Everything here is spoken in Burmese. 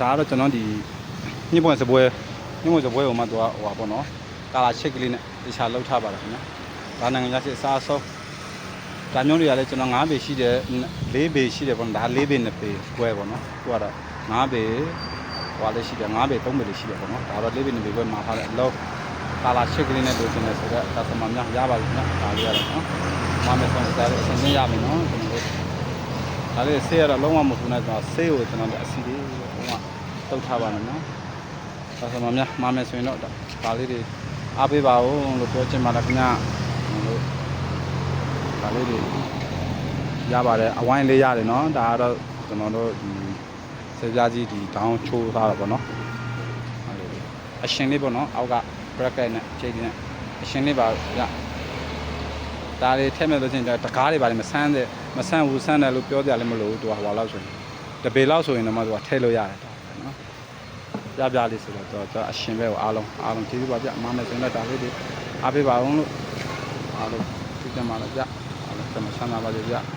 ဒါကတော့ကျွန်တော်ဒီညှိပွင့်စပွဲညှိပွင့်စပွဲကိုမှသူကဟိုပါပေါ့နော်ကာလာချစ်ကလေးနဲ့တခြားလောက်ထားပါတယ်ခင်ဗျာဒါနိုင်ငံခြားစစ်အစားအဆုံးဒါမျိုးတွေကလည်းကျွန်တော်9ပေရှိတယ်4ပေရှိတယ်ပေါ့နော်ဒါ4ပေ2ပေစပွဲပေါ့နော်သူကတော့9ပေဟိုလည်းရှိတယ်9ပေ3ပေလေးရှိတယ်ပေါ့နော်ဒါတော့4ပေ2ပေပဲမှာထားတယ်အလုံးကာလာချစ်ကလေးနဲ့လိုချင်တယ်ဆိုတော့ဒါသမားများရပါလိမ့်မယ်နော်ဒါလေးရတော့နော်မမယ်ဆုံးဒါလေးအစဉ်ရမယ်နော်ကျွန်တော်တို့ဒါလေးဆေးရတော့လုံးဝမပူနဲ့ကျွန်တော်ဆေးကိုကျွန်တော်အစီလေးလုံးဝ တုတ်ထားပါမယ်နော်။ဒါဆိုမှများမမယ်ဆိုရင်တော့ဒါလေးတွေအားပေးပါဦးလို့ပြောချင်ပါတယ်ခင်ဗျာ။လို့ဒါလေးတွေရပါတယ်အဝိုင်းလေးရတယ်နော်။ဒါကတော့ကျွန်တော်တို့ဒီဆေးပြားကြီးဒီဒေါင်းချိုးထားတာပေါ့နော်။အဲ့လိုလေးအရှင်လေးပေါ့နော်အောက်က bracket နဲ့ချိန်နဲ့အရှင်လေးပါရဒါလေးထည့်မဲ့လို့ချင်းတကားတွေပါလေမဆန်းတဲ့မဆန်းဘူးဆန်းတယ်လို့ပြောကြလည်းမလို့သူကဟွာလောက်ဆိုရင်တပေလောက်ဆိုရင်တော့မှသူကထည့်လို့ရတယ်နော် ပြပြလေးဆိုတော့သူကအရှင်ပဲကိုအားလုံးအားလုံးကျေးဇူးပါဗျအမနဲ့ဆိုရင်တော့ဒါလေးတွေအားပေးပါအောင်လို့အားလုံးသိကြမှာလားဗျအားလုံးကျွန်တော်ဆန္ဒပါကြဗျ